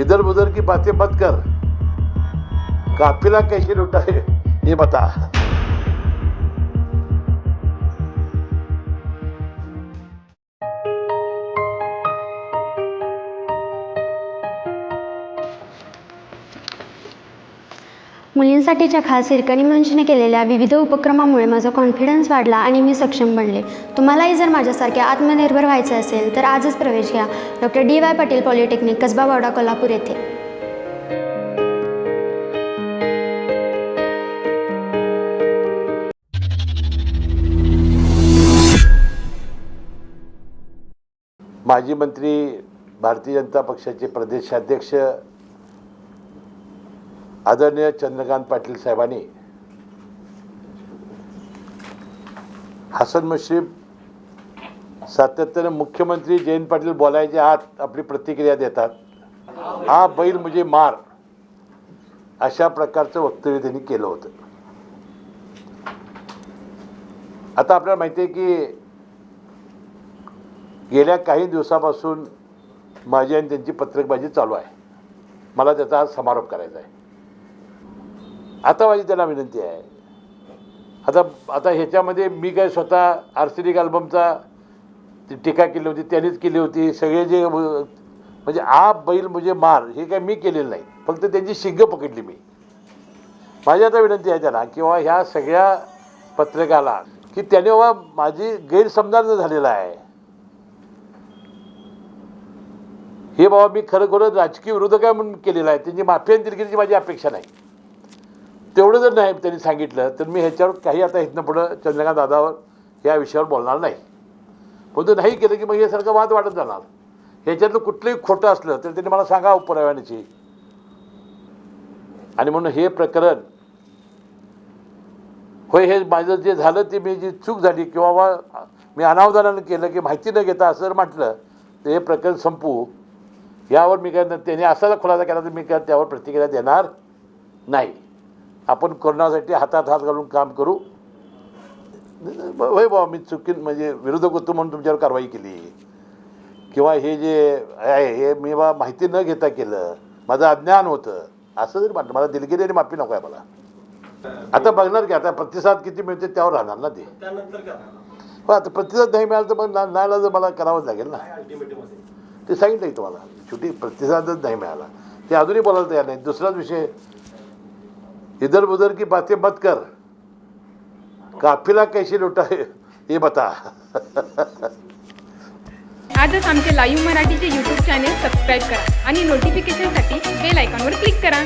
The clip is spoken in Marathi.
इधर उधर की बातें मत कर। काफिला कैसे लुटा है ये बता। मुलींसाठीच्या खास हिरकणी मंचने केलेल्या विविध उपक्रमामुळे माझा कॉन्फिडन्स वाढला आणि मी सक्षम बनले. तुम्हालाही जर माझ्यासारख्या आत्मनिर्भर व्हायचं असेल तर आजच प्रवेश घ्या. Doctor D Y Patil polytechnic Kasba Wada Kolhapur येथे. माजी मंत्री भारतीय जनता पक्षाचे प्रदेशाध्यक्ष आदरणीय चंद्रकांत पाटील साहेबांनी हसन मुश्रीफ सातत्याने मुख्यमंत्री जयंत पाटील बोलायचे आत आपली प्रतिक्रिया देतात. हा बैल म्हणजे मार. अशा प्रकारचं वक्तव्य त्यांनी केलं होतं. आता आपल्याला माहिती आहे की गेल्या काही दिवसापासून माझी आणि त्यांची पत्रकबाजी चालू आहे. मला त्याचा आज समारोप करायचा आहे. आता माझी त्यांना विनंती आहे. आता आता ह्याच्यामध्ये मी काय स्वतः आर्सेनिक अल्बमचा ती टीका केली होती त्यांनीच केली होती. सगळे जे म्हणजे आ बैल म्हणजे मार हे काय मी केलेलं नाही. फक्त त्यांची शिंग पकडली मी. माझी आता विनंती आहे त्यांना किंवा ह्या सगळ्या पत्रकाला की त्याने बाबा माझी गैरसमजानं झालेला आहे. हे बाबा मी खरं खरं राजकीय विरोधक आहे म्हणून केलेलं आहे? त्यांची माफी आणि दिलगिरीची माझी अपेक्षा नाही. तेवढं जर नाही त्यांनी सांगितलं तर मी ह्याच्यावर काही आता इथनं पुढं चंद्रकांत दादावर या विषयावर बोलणार नाही. परंतु नाही केलं की मग हे सारखं वाद वाढत जाणार. ह्याच्यातलं कुठलंही खोटं असलं तर त्यांनी मला सांगा पुराव्याची आणि म्हणून हे प्रकरण होय हे माझं जे झालं ते मी जी चूक झाली किंवा बा मी अनावधानानं केलं की माहिती न घेता असं जर म्हटलं तर हे प्रकरण संपू. यावर मी काय त्याने असा खुलासा केला तर मी काय त्यावर प्रतिक्रिया देणार नाही. आपण कोरोनासाठी हातात हात घालून काम करू. होय बाबा मी चुकीन म्हणजे विरोधक होतो म्हणून तुमच्यावर कारवाई केली. किंवा हे जे आहे हे मी बा माहिती न घेता केलं. माझं अज्ञान होतं. असं जरी म्हटलं मला दिलगिरी आणि माफी नको आहे मला. आता बघणार की आता प्रतिसाद किती मिळते त्यावर राहणार ना ते. हो आता प्रतिसाद नाही मिळाला तर मग ना- नाईला जर मला करावंच लागेल ना. ते सांगितलं की तुम्हाला. शेवटी प्रतिसादच नाही मिळाला. ते अजूनही बोलायला तयार नाही दुसराच विषय इधर उधर की बातें मत कर। काफिला कैसे लुटा है ये बता। आजच आमचे लाईव्ह मराठीचे यूट्यूब चॅनेल सबस्क्राईब करा आणि नोटिफिकेशनसाठी बेल आयकॉनवर क्लिक करा.